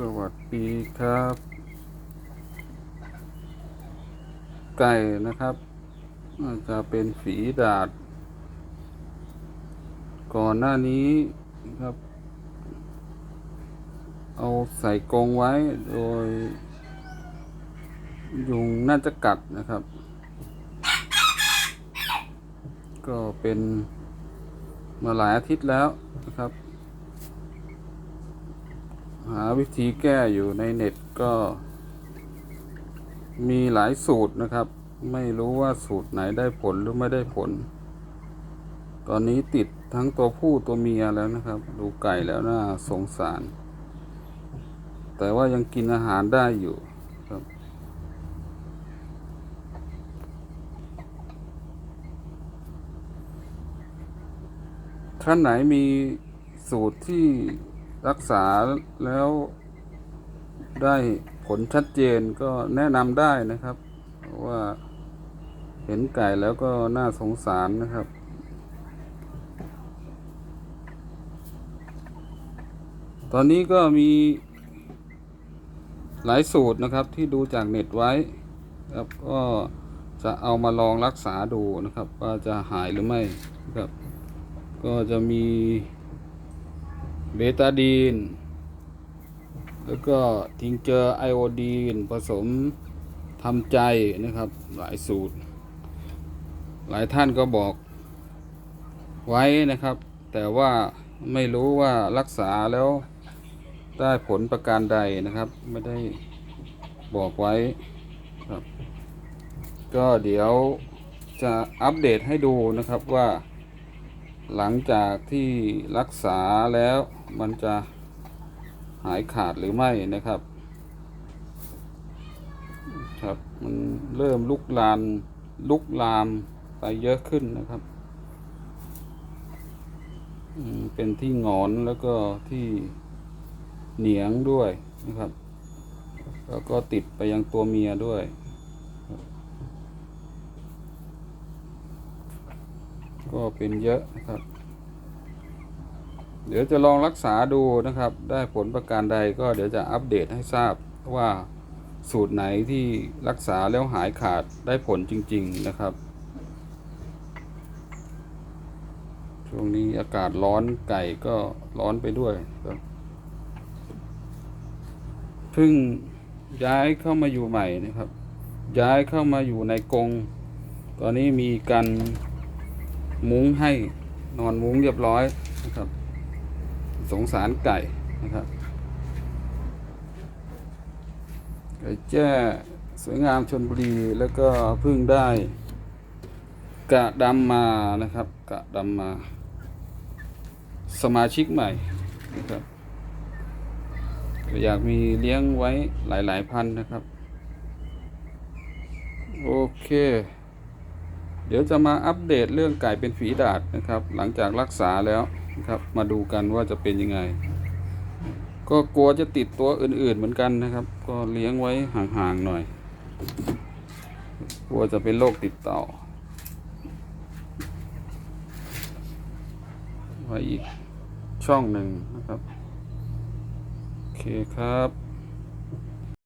สวัสดีครับ ไก่นะครับจจะเป็นฝีดาด ก่อนหน้านี้ครับ เอาใส่กรงไว้โดย ยุงน่าจะกัดนะครับ ก็เป็นมาหลายอาทิตย์แล้วนะครับ หาวิธีแก้อยู่ในเน็ตก็ มีหลายสูตรนะครับ ไม่รู้ว่าสูตรไหนได้ผลหรือไม่ได้ผล ตอนนี้ติดทั้งตัวผู้ตัวเมียแล้วนะครับ ดูไก่แล้วน่าสงสาร แต่ว่ายังกินอาหารได้อยู่ครับท่านไหนมีสูตรที่ รักษาแล้วได้ผลชัดเจนก็แนะนำได้นะครับว่าเห็นไก่แล้วก็น่าสงสารนะครับ ตอนนี้ก็มีหลายสูตรนะครับที่ดูจากเน็ตไว้ครับก็จะเอามาลองรักษาดูนะครับ ว่าจะหายหรือไม่ครับ ก็จะมี เบตาดีน แล้วก็ทิงเจอไอโอดีน ผสมทำใจนะครับ หลายสูตร หลายท่านก็บอกไว้นะครับ แต่ว่าไม่รู้ว่ารักษาแล้วได้ผลประการใดนะครับ ไม่ได้บอกไว้ครับ ก็เดี๋ยวจะอัปเดตให้ดูนะครับว่า หลังจากที่รักษาแล้ว มันจะหายขาดหรือไม่นะครับ ครับมันเริ่มลุกลานลุกลามไปเยอะขึ้นนะครับเป็นที่งอนแล้วก็ที่เหนียงด้วยนะครับ แล้วก็ติดไปยังตัวเมียด้วย ก็เป็นเยอะนะครับ เดี๋ยวจะลองรักษาดูนะครับ ได้ผลประการใดก็เดี๋ยวจะอัปเดตให้ทราบว่าสูตรไหนที่รักษาแล้วหายขาดได้ผลจริง ๆนะครับ ช่วงนี้อากาศร้อนไก่ก็ร้อนไปด้วยครับเพิ่งย้ายเข้ามาอยู่ใหม่นะครับ ย้ายเข้ามาอยู่ในกรงตอนนี้มีกันมุ้งให้นอนมุ้งเรียบร้อยนะครับ สงสารไก่นะครับไก่แจ้สวยงามชนบุรีแล้วก็เพิ่งได้กะดำมานะครับกะดำมา สมาชิกใหม่นะครับอยากมีเลี้ยงไว้หลาย ๆ พันนะครับ โอเค เดี๋ยวจะมาอัปเดตเรื่องไก่เป็นฝีดาดนะครับ หลังจากรักษาแล้ว ครับ มาดูกันว่าจะเป็นยังไง ก็กลัวจะติดตัวอื่นๆเหมือนกันนะครับ ก็เลี้ยงไว้ห่างๆหน่อย กลัวจะเป็นโรคติดต่อไว้อีกช่องหนึ่งนะครับ โอเคครับ